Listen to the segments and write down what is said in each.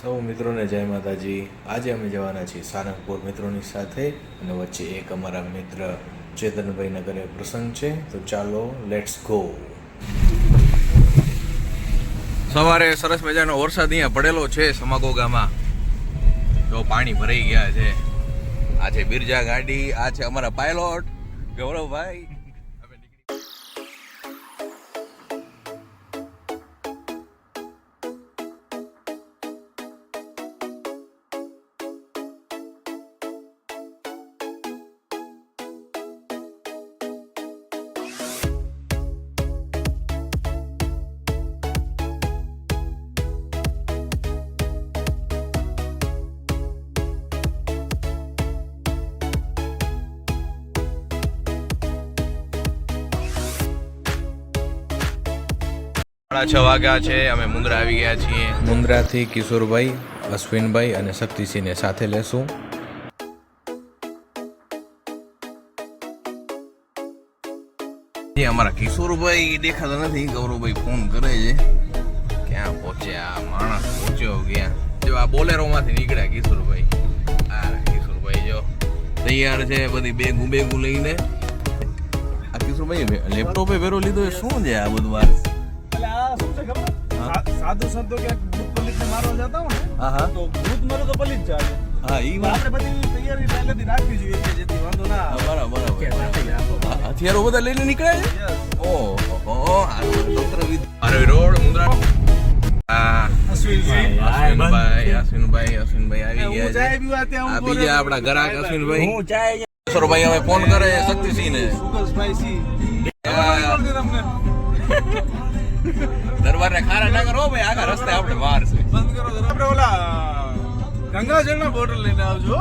સૌ મિત્રોને જય માતાજી. આજે અમે જવાના છીએ સારંગપુર મિત્રોની સાથે અને વચ્ચે એક અમારા મિત્ર ચેતનભાઈના ઘરે પ્રસંગ છે. તો ચાલો લેટ્સ ગો સવારે સરસ મજાનો વરસાદ અહીંયા પડેલો છે સમાગોગામાં. જો પાણી ભરાઈ ગયા છે. આ છે બિરજા ગાડી, આ છે અમારા પાયલોટ ગૌરવભાઈ. સાડા છ વાગ્યા છે અમે મુંદ્રા આવી ગયા છીએ. મુન્દ્રાથી કિશોરભાઈ અશ્વિનભાઈ અને શક્તિસિંહને સાથે લેશું. અમારા કિશોરભાઈ દેખાતા નથી ગૌરવભાઈ ફોન કરે છે. ક્યાં પહોંચ્યા? માણસ પહોંચ્યો ક્યાં જો આ બોલેરો માંથી નીકળ્યા કિશોરભાઈ. આ કિશોરભાઈ જો તૈયાર છે બધી બેગું બેગું લઈને. આ કિશોરભાઈ લેપટોપે વેરો લીધો એ શું છે આ બધું આ સાધુ સંતો કે ભૂત પલિતને મારવા જતા હોય ને હા હા. તો ભૂત મરે તો પલિત જાય. હા ઈ વાત. આપણે બધી તૈયારી પહેલેથી રાખવી જોઈએ કે જેથી વાંધો ના બરાબર બરાબર. હા, હથિયારો બધા લઈને નીકળે છે? Yes. ઓહો આ તંત્રવિદ. અરે રોડ મુંદ્રા. આપણા ગ્રાહક અશ્વિનભાઈ. કિશોરભાઈ હવે ફોન કરે શક્તિસિંહ ને સુગર સ્પાઈસી આ તમને દરબાર ને ખારા ના કરો ભાઈ આગળ રસ્તે આપણે વાર છે. બંધ કરો આપણે ઓલા ગંગાજળના બોટલ લઈને આવજો.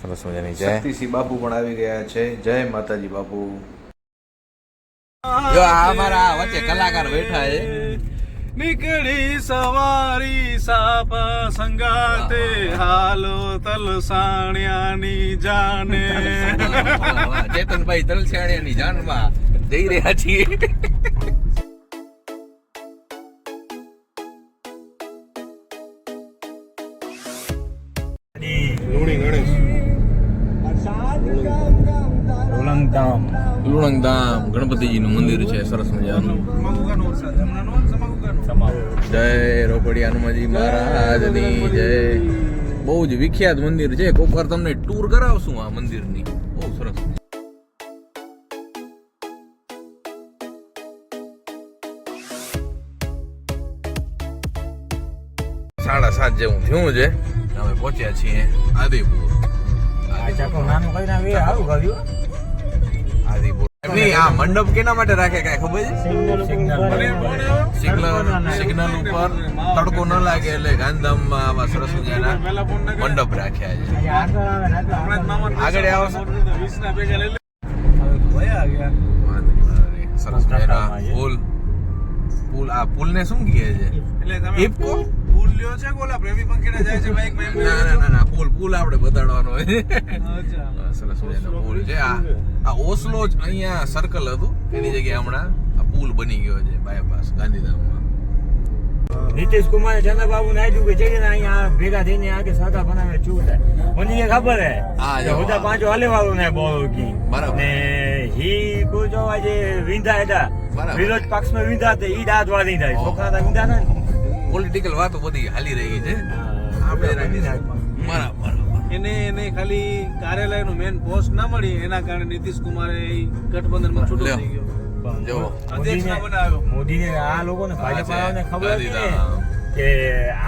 સરસ મજાની જય. શક્તિસિંહ બાપુ પણ આવી ગયા છે. જય માતાજી બાપુ. જો આ અમારા વચ્ચે કલાકાર બેઠા છે. નીકળી સવારી સાપા સંગાતે હાલો તલસાણિયાની જાને. ચેતનભાઈ તલસાણિયાની જાનમાં જઈ રહ્યા છીએ. લુણંગધામ ગણપતિજીનું મંદિર છે, સરસ મજાનું. જય રોકડી હનુમાનજી મહારાજની જય. બહુ જ વિખ્યાત મંદિર છે. કોક વાર તમને ટૂર કરાવશું આ મંદિરની. બહુ સરસ. સાડા સાત જેવું થયું છે. અમે પહોંચ્યા છીએ આદિપુર. આદિપુર એમની આ મંડપ કેના માટે રાખે કાંઈ ખબર છે? સિગ્નલ સિગ્નલ ઉપર. તડકો ન લાગે એટલે ગાંધીધામમાં આવા સરસ મજાના મંડપ રાખ્યા છે. આગળ આવો. સરસ મજાના પુલ. પુલ આ પુલ ને શું કહે છે? એટલે તમે ઇફકો? ફૂલ લ્યો છે કે ઓલા પ્રેમી પંખીડા જાય છે બાઈકમાં ના ના ના ના પુલ પુલ આપણે બતાડવાનો હોય. છે અચ્છા. હા, સરસ મજાનો પુલ છે. આ આ ઓસ્લો જ અહીંયા સર્કલ હતું. એની જગ્યાએ હમણાં આ પુલ બની ગયો છે બાયપાસ ગાંધીધામમાં. નીતિશ કુમાર ચંદ્રબાબુ નાયડુ કે અહીંયા ભેગા થઈને આગે સરકાર બનાવે શું મને ખબર હે હા, કે પાંચો હાલે વાળું ને બોલ કી. બરાબર. ને હી કોઈ જો આજે વિંધા હતા બરાબર. વિરોધ પક્ષમાં વિંધા તે ઈ દાંત વાળી થાય છોકરા વિંધા ને પોલિટિકલ વાતો બધી હાલી રહી છે. આપણે બરાબર એને એને ખાલી કાર્યાલયનું મેન પોસ્ટ ના મળી એના કારણે નીતિશ કુમારે ગઠબંધનમાં છૂટો થઈ ગયો. જો. અધ્યક્ષ ના બનાવ્યો. મોદીને આ લોકોને ભાજપ વાળાને ખબર હતી કે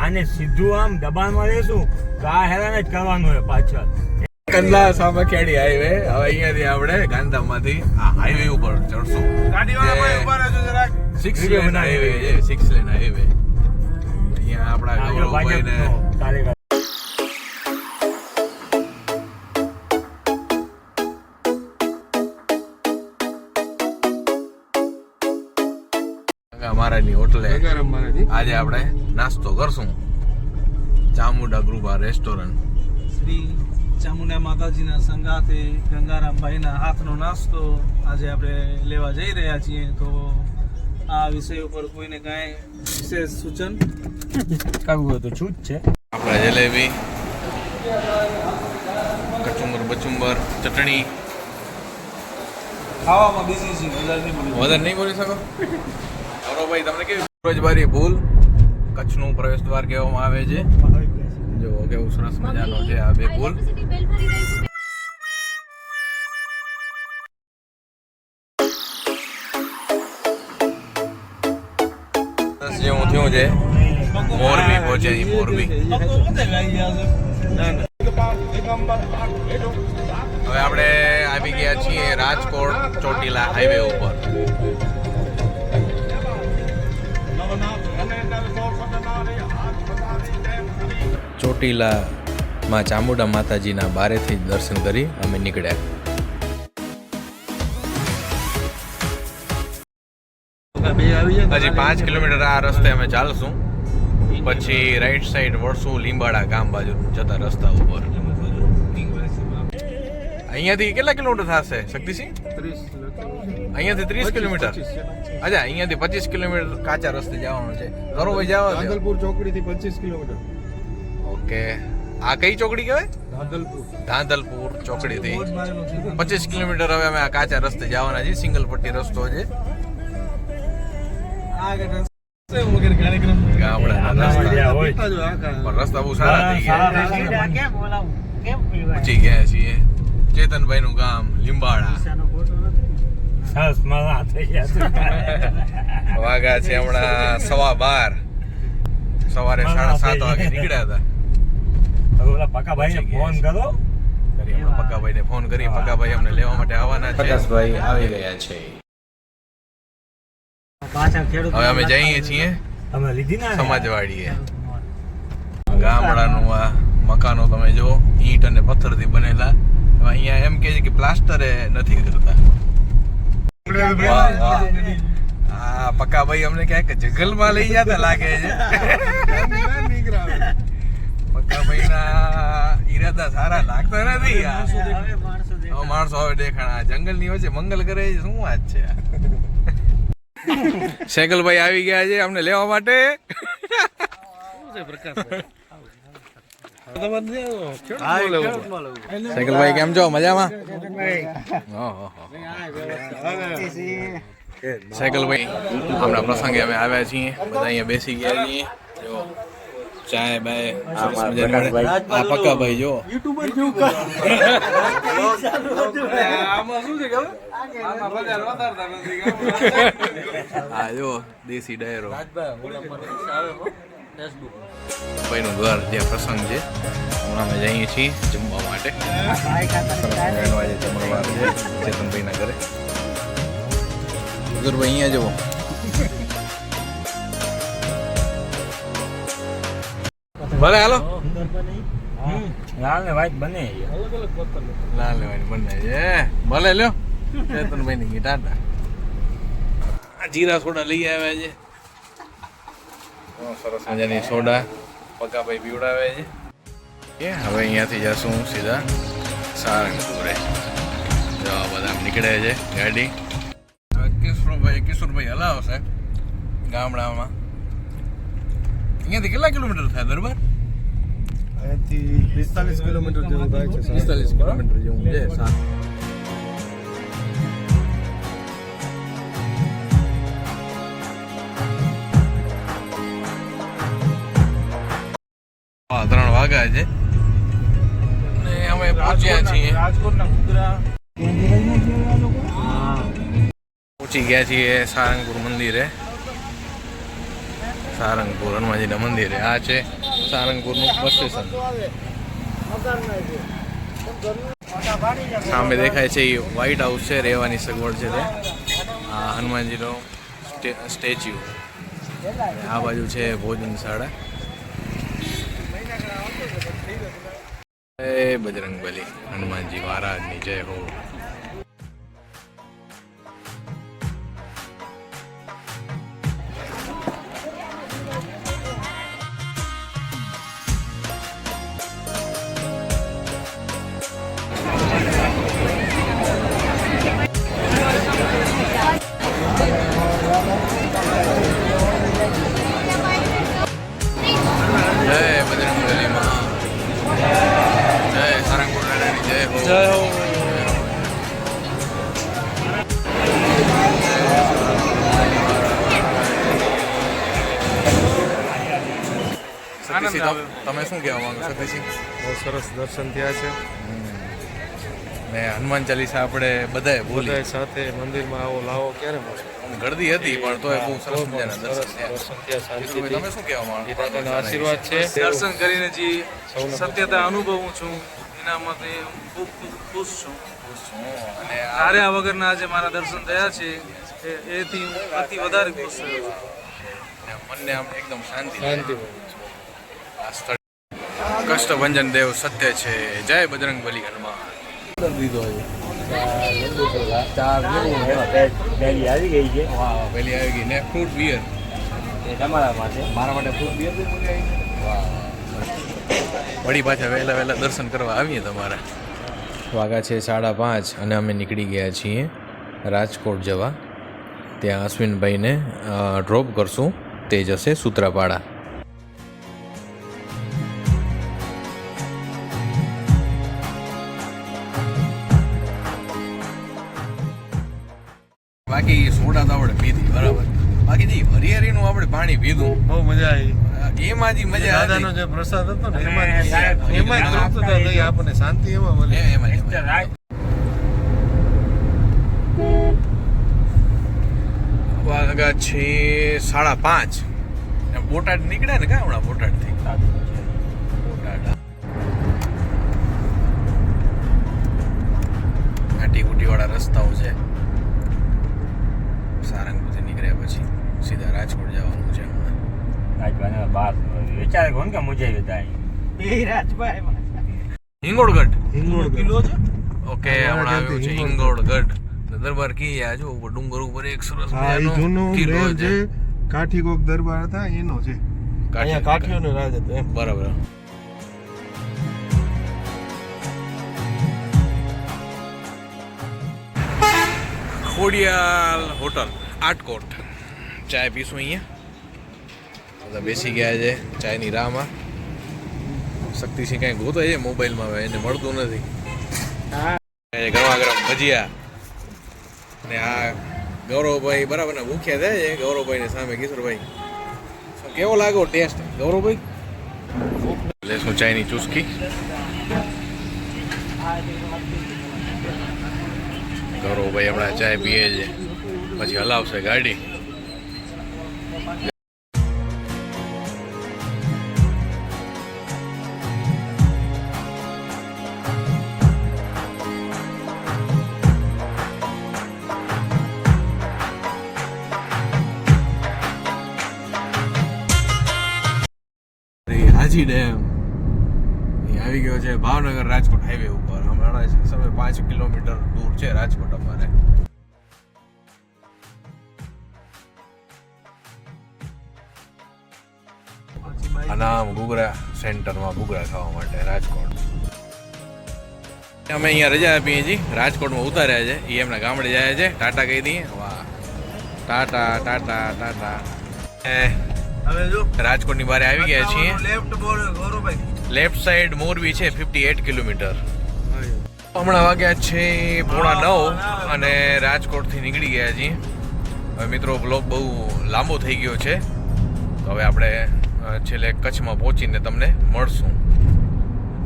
આને સીધું આમ દબાણમાં રહેશું તો આ હેરાન જ કરવાનું હોય પાછળ. કંડલા સામખિયાળી હાઈવે હવે અહીંયાથી આપણે ગાંધીધામમાંથી આ હાઈવે ઉપર ચડશું. ગાડીવાળા જરાક. સિક્સ લેન હાઈવે છે લેન ભાજપનો કાર્યકર મહારાજની હોટલે આજે આપણે નાસ્તો કરશું. ચામુંડા ગૃપા રેસ્ટોરન્ટ શ્રી ચામુંડા માતાજીના સંગાથે ગંગારામભાઈના હાથનો નાસ્તો આજે આપણે લેવા જઈ રહ્યા છીએ તો આ વિષય ઉપર કોઈને કાંઈ વિશેષ સૂચન? કરવું હોય તો છૂટ છે. આપણા જલેબી કચુંબર બચુંબર ચટણી. ખાવામાં બીજી છે વધારે નહીં બોલી વધારે નહીં બોલી શકો? બરો ભાઈ તમને કેવી રોજબારી ભૂલ? કચ્છનું પ્રવેશ દ્વાર કહેવામાં આવે છે. જો કેવું સરસ મજાનો છે આ બે પુલ બસ જેવું થયું છે, મોરબી પહોંચે છે મોરબી. હવે આપણે આવી ગયા છીએ રાજકોટ ચોટીલા હાઈવે ઉપર. ચોટીલામાં ચામુંડા માતાજીના બારેથી જ દર્શન કરી અમે નીકળ્યા. હજી પાંચ કિલોમીટર આ રસ્તે અમે ચાલશું. પછી રાઈટ સાઈડ વળશું લીંબાડા ગામ બાજુ જતા રસ્તા ઉપર. અહીંયાથી કેટલા કિલોમીટર થશે શક્તિસિંહ? અહીંયાથી ત્રીસ કિલોમીટર? અચ્છા અહીંયાથી પચીસ કિલોમીટર કાચા રસ્તે જવાનું છે. ધરોભાઈ જવા ધાંધલપુર ચોકડીથી પચીસ કિલોમીટર. ઓકે. આ કઈ ચોકડી કહેવાય? ધાંધલપુર. ચોકડી ચોકડીથી. પચીસ કિલોમીટર હવે અમે આ કાચા રસ્તે જવાના છીએ. સિંગલ પટ્ટી રસ્તો છે. રસ્તા નું છે હમણાં સવા બાર સવારે સાડા સાત વાગે નીકળ્યા હતા પકાભાઈને ફોન પક્કાભાઈને ફોન કરી પક્કાભાઈ અમને લેવા માટે આવવાના છે આવી ગયા છે. હવે અમે જઈએ છીએ લીધી ના? સમાજવાડીએ. ગામડાનું આ મકાનો તમે જો ઈંટ અને પથ્થરથી બનેલા. અહીંયા એમ કે છે કે પ્લાસ્ટરે નથી કરતા. હા પક્કા ભાઈ અમને ક્યાંક જંગલમાં લઈ જતા લાગે છે. પક્કા ભાઈ ના ઈરાદા સારા લાગતા નથી માણસો હવે દેખાણા જંગલની વચ્ચે મંગલ કરે છે શું વાત છે આ? સાયકલભાઈ આવી ગયા છે અમને લેવા માટે. સાયકલભાઈ કેમ છો મજામાં. સાયકલભાઈ હમણાં પ્રસંગે અમે આવ્યા છીએ બધા અહીંયા બેસી ગયા છીએ ચાય બાય. આ પક્કા ભાઈ જો. આમાં શું છે ખબર? આમાં વધારતા નથી જો દેશી ડાયરો. ભાઈનું ઘર જે પ્રસંગ છે હમણાં અમે જઈએ છીએ જમવા માટે. જમણવાર છે ચેતનભાઈના ઘરે. ગુરભાઈ અહીંયા જુઓ ભલે હાલો. લાલ ને વાઈટ બને લાલ ને વાઈટ બને છે. ભલે લ્યો. ચેતનભાઈ ની ટાટા. આ જીરા સોડા લઈ આવ્યા છે. સરસ. મજાની સોડા પગાભાઈ પીવડાવે છે. એ હવે અહીંયાથી જશું સીધા સારંગપુરે. જો બધા નીકળે છે ગાડી. હવે કિશોરભાઈ કિશોરભાઈ હલાવશે ગામડામાં. અહીંયાથી કેટલા કિલોમીટર થાય દરબાર? અહીંયાથી પિસ્તાલીસ કિલોમીટર જેવું થાય છે પિસ્તાલીસ કિલોમીટર જેવું છે સાત હા, ત્રણ વાગ્યા છે. ને અમે પહોંચ્યા છીએ. રાજકોટના પહોંચી ગયા છીએ સારંગપુર મંદિરે. સારંગપુર હનુમાનજીના મંદિરે. આ છે સારંગપુરનું બસ સ્ટેશન. સામે દેખાય છે એ વ્હાઈટ હાઉસ છે રહેવાની સગવડ છે તે. આ હનુમાનજીનો સ્ટે- સ્ટેચ્યુ. આ બાજુ છે ભોજનશાળા એ બજરંગબલી હનુમાનજી મહારાજની જય હો. તમ- શું કહેવા માંગો સતીશજી બહુ સરસ દર્શન થયા છે. ને હનુમાન ચાલીસા આપણે બધાએ બોલી. સાથે મંદિરમાં આવો લાવો ક્યારે મળશે? ગળદી હતી પણ તોય બહુ સરસ મજાના દર્શન થયા. દર્શન થયા કિશોરભાઈ, તમે શું કહેવા માંગો આશીર્વાદ છે. દર્શન કરીને જે સત્યતા અનુભવું છું એના માટે હું ખૂબ ખૂબ ખુશ છું. અને આર્યા વગરના આજે મારા દર્શન થયા છે એથી હું અતિ વધારે ખુશ થયો છું. મનને આમ એકદમ શાંતિ શાંતિ આ સ્થળ કષ્ટભંજન દેવ સત્ય છે જય બજરંગ બલી હનુમાન દીધો પહેલી આવી ગઈ છે વાહ આવી ગઈ ને ફ્રૂટ બિયર એ તમારા માટે મારા માટે ફ્રૂટ બિયર વળી પાછા વહેલા વહેલા દર્શન કરવા આવીએ તમારે વાગા છે સાડા પાંચ અને અમે નીકળી ગયા છીએ રાજકોટ જવા ત્યાં અશ્વિનભાઈને ડ્રોપ કરશું તે જશે સૂત્રાપાડા બાકી તો આપણે પીધી બરાબર. બાકી જે હરિહરીનું આપણે પાણી પીધું બહુ મજા આવી. એમાં જ મજા દાદાનો જે પ્રસાદ હતો ને એમાં એમાં જ તૃપ્તતા થઈ આપણને શાંતિ એમાં મળે. એમાં વાગા છે સાડા પાંચ. એમ બોટાદ નીકળ્યા ને કા હમણાં બોટાદથી? બોટાદ આટી ઉટી વાળા રસ્તાઓ છે. સારંગપુરથી નીકળ્યા પછી સીધા રાજકોટ જવાનું છે હમણાં રાજભાઈ બાર વિચાર કોણ કે મુજે વિદાય એ રાજભાઈ હિંગોળગઢ. હિંગોળગઢ. ઓકે હમણાં આવ્યો છે હિંગોળગઢ. તો દરબાર કી આ જો ઉપર ડુંગર ઉપર એક સરસ મજાનો જૂનો કિલ્લો છે. કાઠીગોક કાઠી કોક દરબાર હતા એનો છે. અહીંયા કાઠીઓનો રાજ હતો એમ. બરાબર. ખોડિયાલ હોટલ, આટકોટ. ચાય પીશું અહીંયા. બધા બેસી ગયા છે ચાયની રાહમાં. શક્તિસિંહ કાંઈ ગોતો છે મોબાઈલમાં, હવે એને મળતું નથી. ગરમા ગરમ ભજીયા. ને આ ગૌરવભાઈ બરાબર ને ભૂખ્યા થાય છે ગૌરવભાઈ સામે કિશોરભાઈ. કેવો લાગ્યો ટેસ્ટ? ગૌરવભાઈ? લેશું ચાયની ચુસ્કી. ગૌરવભાઈ હમણાં ચાય પીએ છે. પછી હલાવશે ગાડી. હાજી ડેમ. આવી ગયો છે ભાવનગર રાજકોટ હાઈવે ઉપર. હમણાં સમય પાંચ કિલોમીટર દૂર છે રાજકોટ અમારે. નામ ઘૂઘરા સેન્ટરમાં ગુગરા ખાવા માટે રાજકોટ. અમે અહીંયા રજા આપીએ છીએ. રાજકોટમાં ઉતાર્યા છે. એ એમના ગામડે જાય છે. ટાટા કહી દઈએ. વાહ. ટાટા ટાટા ટાટા. એ હવે જો. રાજકોટની બહાર આવી ગયા છીએ. લેફ્ટ લેફ્ટ સાઈડ મોરબી છે ફિફ્ટી એટ કિલોમીટર. હમણાં વાગ્યા છે પોણા નવ અને રાજકોટથી નીકળી ગયા છીએ હવે મિત્રો બ્લોગ બહુ લાંબો થઈ ગયો છે. તો હવે આપણે છેલ્લે કચ્છમાં પહોંચીને તમને મળશું.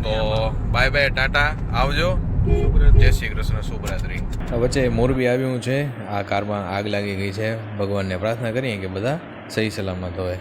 તો બાય બાય ટાટા આવજો. જય શ્રી કૃષ્ણ શુભરાત્રી. વચ્ચે મોરબી આવ્યું છે. આ કારમાં આગ લાગી ગઈ છે. ભગવાનને પ્રાર્થના કરીએ કે બધા સહી સલામત હોય.